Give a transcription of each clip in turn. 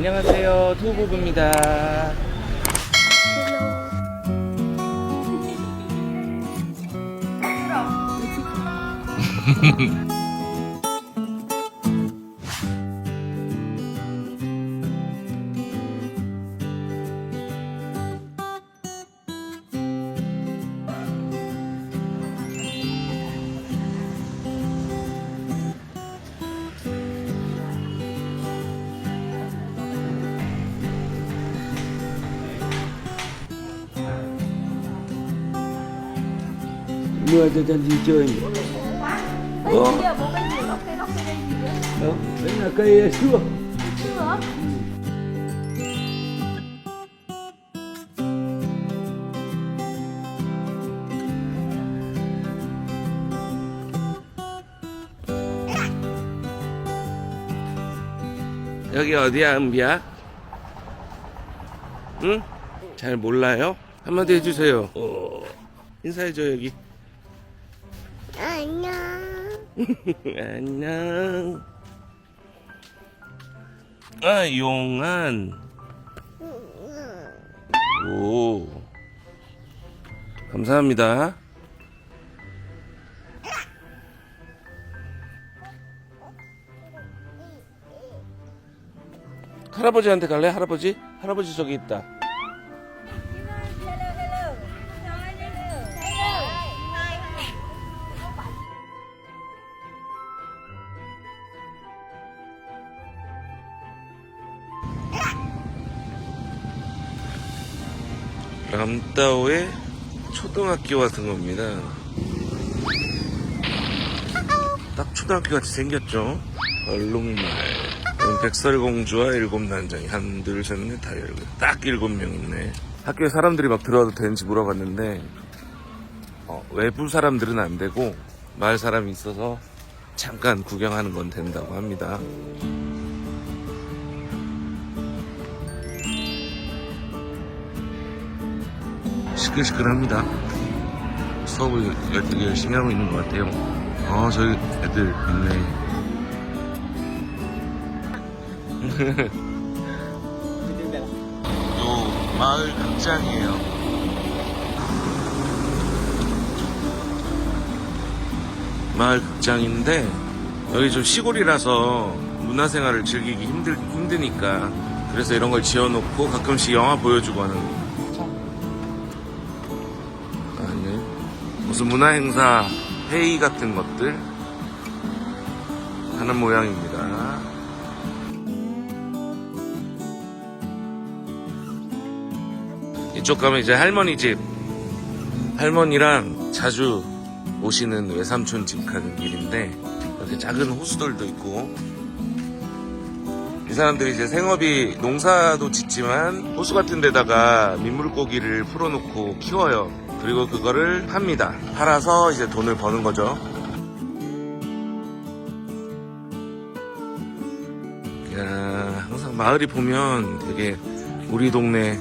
안녕하세요. 투부부입니다. Cây đây gì nữa? Đâu, đấy là cây xưa. Chưa? 여기 어디야, 은비야? 응? 잘 몰라요? 한마디 해주세요. 어, 인사해줘, 여기. 안녕. 안녕. 아, 용안. 오. 감사합니다. 할아버지한테 갈래? 할아버지? 할아버지 저기 있다. 람따오의 초등학교 같은 겁니다. 딱 초등학교 같이 생겼죠? 얼룩말. 백설공주와 일곱 난장이 한, 둘, 셋, 넷, 다 열고 딱 일곱 명 있네. 학교에 사람들이 막 들어와도 되는지 물어봤는데 어, 외부 사람들은 안 되고 마을 사람이 있어서 잠깐 구경하는 건 된다고 합니다. 시끌시끌합니다. 수업을 되게 열심히 하고 있는 것 같아요. 아, 저기 애들 있네. 요 마을 극장이에요. 마을 극장인데 여기 좀 시골이라서 문화생활을 즐기기 힘들 힘드니까 그래서 이런 걸 지어놓고 가끔씩 영화 보여주고 하는 무슨 문화행사 회의 같은 것들 하는 모양입니다. 이쪽 가면 이제 할머니 집 할머니랑 자주 오시는 외삼촌 집 가는 길인데 이렇게 작은 호수들도 있고 이 사람들이 이제 생업이 농사도 짓지만 호수 같은 데다가 민물고기를 풀어놓고 키워요. 그리고 그거를 팝니다. 팔아서 이제 돈을 버는 거죠. 야, 항상 마을이 보면 되게 우리 동네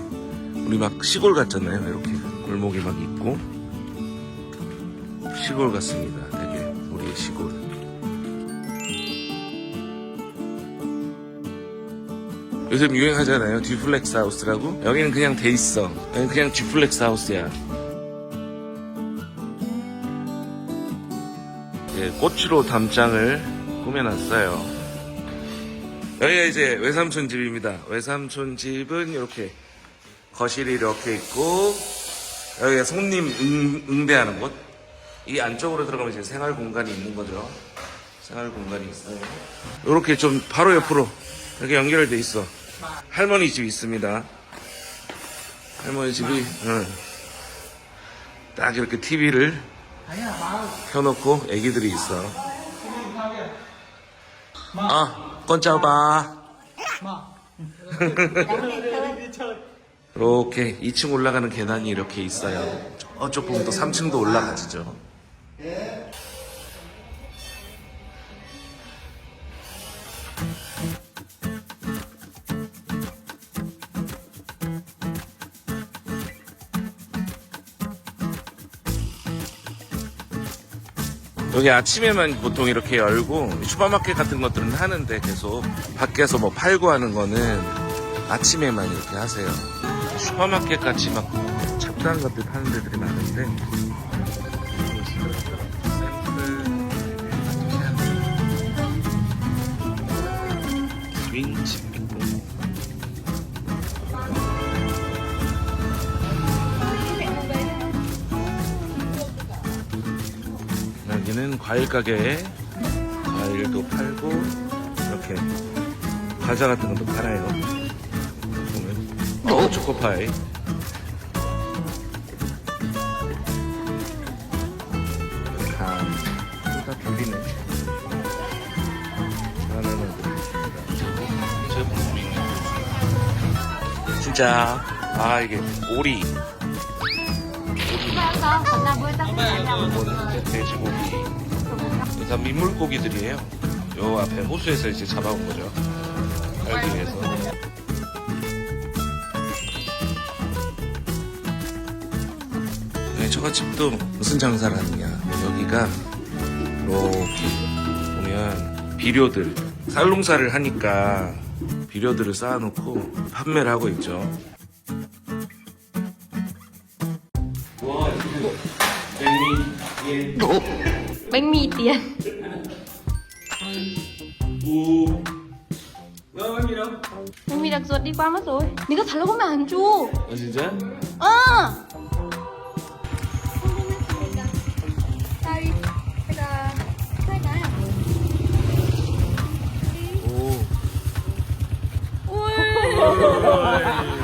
우리 막 시골 같잖아요. 이렇게 골목이 막 있고 시골 같습니다. 되게 우리의 시골. 요즘 유행하잖아요. 듀플렉스 하우스라고. 여기는 그냥 돼 있어. 여기 그냥 듀플렉스 하우스야. 꽃으로 담장을 꾸며놨어요. 여기가 이제 외삼촌 집입니다. 외삼촌 집은 이렇게 거실이 이렇게 있고 여기가 손님 응, 응대하는 곳. 이 안쪽으로 들어가면 이제 생활 공간이 있는 거죠. 생활 공간이 있어요. 이렇게 좀 바로 옆으로 이렇게 연결돼 있어. 할머니 집 있습니다. 할머니 집이 응. 딱 이렇게 TV를 켜놓고 애기들이 있어. 아, 건짜봐. 이렇게 2층 올라가는 계단이 이렇게 있어요. 저쪽 보면 또 3층도 올라가지죠. 여기 아침에만 보통 이렇게 열고 슈퍼마켓 같은 것들은 하는데 계속 밖에서 뭐 팔고 하는 거는 아침에만 이렇게 하세요. 슈퍼마켓 같이 막 잡다한 것들 파는 데들이 많은데. 샘플 윙치 여기는 과일 가게에 과일도 팔고 이렇게 과자 같은 것도 팔아요. 보면 어 초코파이. 감, 줄이네. 하나는 진짜 아 이게 오리 이거는 이제 돼지고기 다 민물고기들이에요. 요 앞에 호수에서 이제 잡아온 거죠. 살기 위해서. 네, 처갓집도 무슨 장사를 하느냐. 여기가 이렇게 보면 비료들 쌀농사를 하니까 비료들을 쌓아놓고 판매를 하고 있죠 Bánh mì tiền Bánh mì đặc ruột đi qua mất rồi thả lỗ mà hẳn chú 아 진짜? À 오자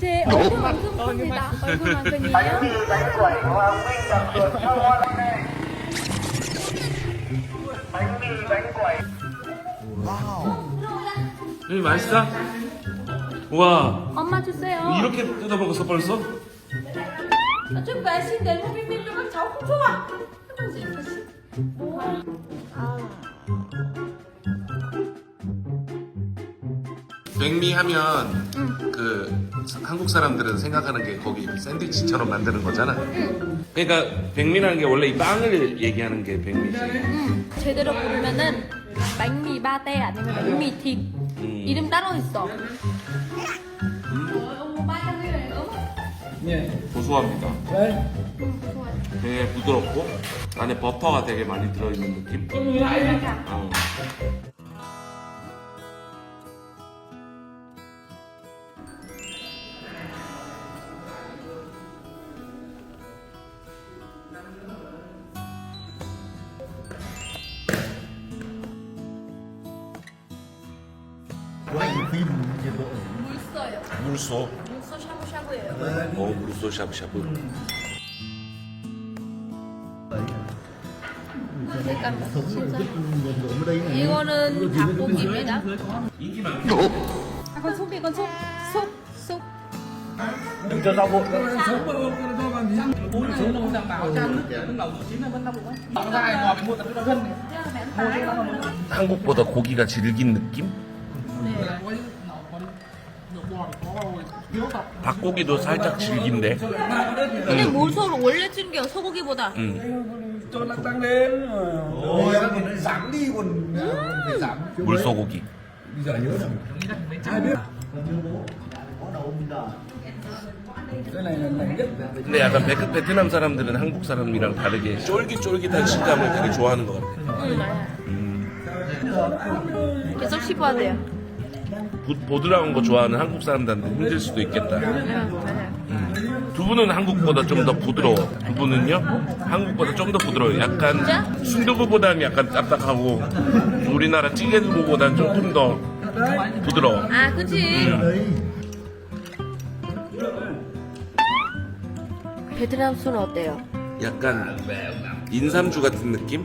이제 얼굴만큼입니다. 얼굴만큼이에요 여기 맛있어? 우와. 엄마 주세요. 이렇게 뜯어먹었어 벌써? 아, 좀 내고 비밀 좀 자고 좋아. 백미 하면 그 한국 사람들은 생각하는 게 거기 샌드위치처럼 만드는 거잖아. 그러니까 백미라는 게 원래 이 빵을 얘기하는 게 백미지. 제대로 부르면은 백미 바떼 아니면 백미 틱 음. 이름 따로 있어 고소합니다. 되게 부드럽고 안에 버터가 되게 많이 들어있는 느낌. 어. 물써요 물소. 물써 샤브샤브예요 어 물소 샤브샤브. 이거는 닭고기입니다 인기 많죠. 아, 건 속 이 건 속, 속, 속. cho rau vội 한국보다 고기가 질긴 느낌? 닭고기도 살짝 질긴데. 근데 물소는 원래 질겨 소고기보다. 음, cho nó tăng lên ôi nó giảm đi còn còn phải giảm 물소고기. bây giờ nhớ rồi ai biết cái này là này nhất 근데 약간 베, 베트남 사람들은 한국 사람이랑 다르게 쫄깃쫄깃한 식감을 되게 좋아하는 것 같아. 응, 맞아 요. 계속 씹어야 돼요. 부, 보드라운 거 좋아하는 한국 사람들한테 힘들 수도 있겠다. 응, 맞아요. 두부는 한국보다 좀 더 부드러워. 두부는요? 한국보다 좀 더 부드러워요. 약간? 순두부보다는 약간 딱딱하고 우리나라 찌개두부보다는 조금 더 부드러워. 아, 그치. 베트남 술 어때요? 약간 인삼주 같은 느낌?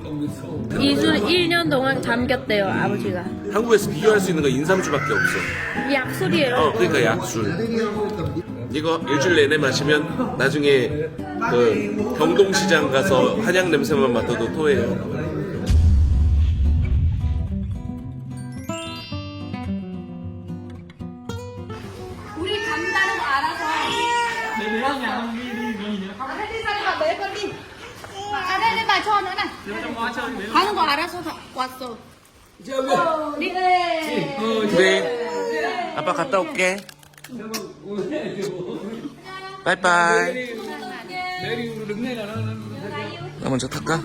이술 1년 동안 잠겼대요, 아버지가. 한국에서 비교할 수 있는 건 인삼주밖에 없어. 약술이에요. 어, 그러니까 약술. 이거 일주일 내내 마시면 나중에 그 경동시장 가서 한약 냄새만 맡아도 토해요. 우리 간다는 거 알아서. đi nhà đi đi đi đi không 아, đi ra đi bà bế con đi. Ngõ chơi đấy 가는 거 알아서 다 왔어. 네. 그래. 아빠 갔다 올게. 바이바이. 나 먼저 탈까?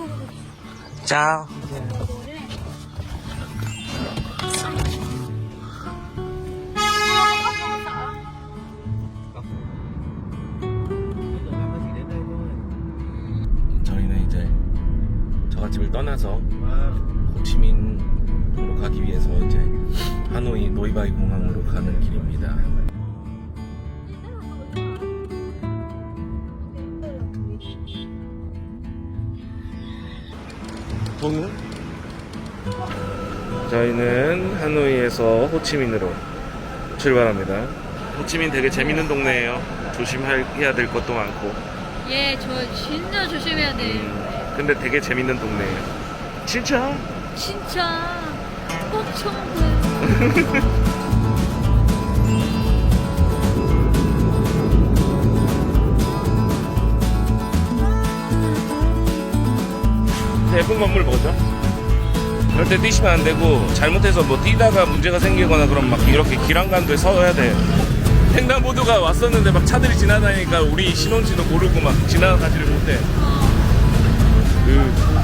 자. 집을 떠나서 호치민 으로 가기 위해서 이제 하노이 노이바이 공항으로 가는 길입니다. 저희는 하노이에서 호치민으로 출발합니다. 호치민 되게 재밌는 동네예요. 조심해야 될 것도 많고. 예, 저 진짜 조심해야 돼. 음, 근데 되게 재밌는 동네예요. 진짜? 진짜 그 예쁜 건물 뭐죠? 그럴 때 뛰시면 안 되고 잘못해서 뭐 뛰다가 문제가 생기거나 그럼 막 이렇게 길안간도에 서야 돼. 횡단보도가 왔었는데 막 차들이 지나다니까 우리 신혼지도 모르고 막 지나가지를 못해. 그